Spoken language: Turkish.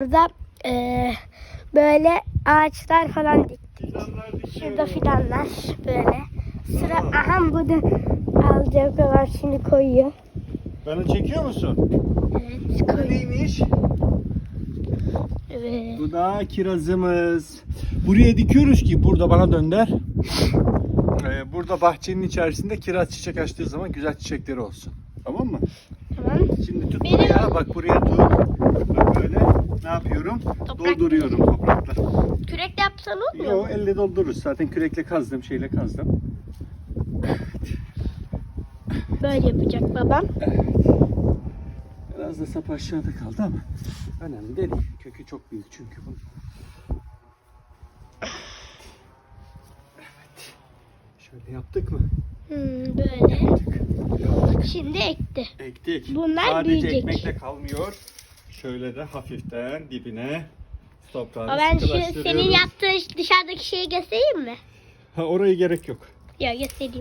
Burada eee, böyle ağaçlar falan diktik. Şurada fidanlar böyle. Sıra aha bu da alacak var şimdi koyuyor. Bana çekiyor musun? Evet Bu koyuyor. neymiş? Evet. Bu da kirazımız. Buraya dikiyoruz ki burada bana dönder. Ee, burada bahçenin içerisinde kiraz çiçek açtığı zaman güzel çiçekleri olsun. Tamam mı? Tamam. Şimdi tut Benim- buraya, bak buraya tut. Ne yapıyorum? Dolduruyorum toprakla. Kürek yapsan olmuyor Yo mu? elle doldururuz. Zaten kürekle kazdım, şeyle kazdım. Böyle yapacak babam. Biraz da sap aşağıda kaldı ama önemli değil. Kökü çok büyük çünkü bunun. Evet. Şöyle yaptık mı? Hmm, böyle. Yaptık. Şimdi ekti. Ektik. Bunlar Sadece büyüyecek. ekmekle kalmıyor. Şöyle de hafiften dibine toprağını O ben şu sıkılaştırıyoruz. senin yaptığın dışarıdaki şeyi göstereyim mi? Ha, oraya gerek yok. Ya göstereyim.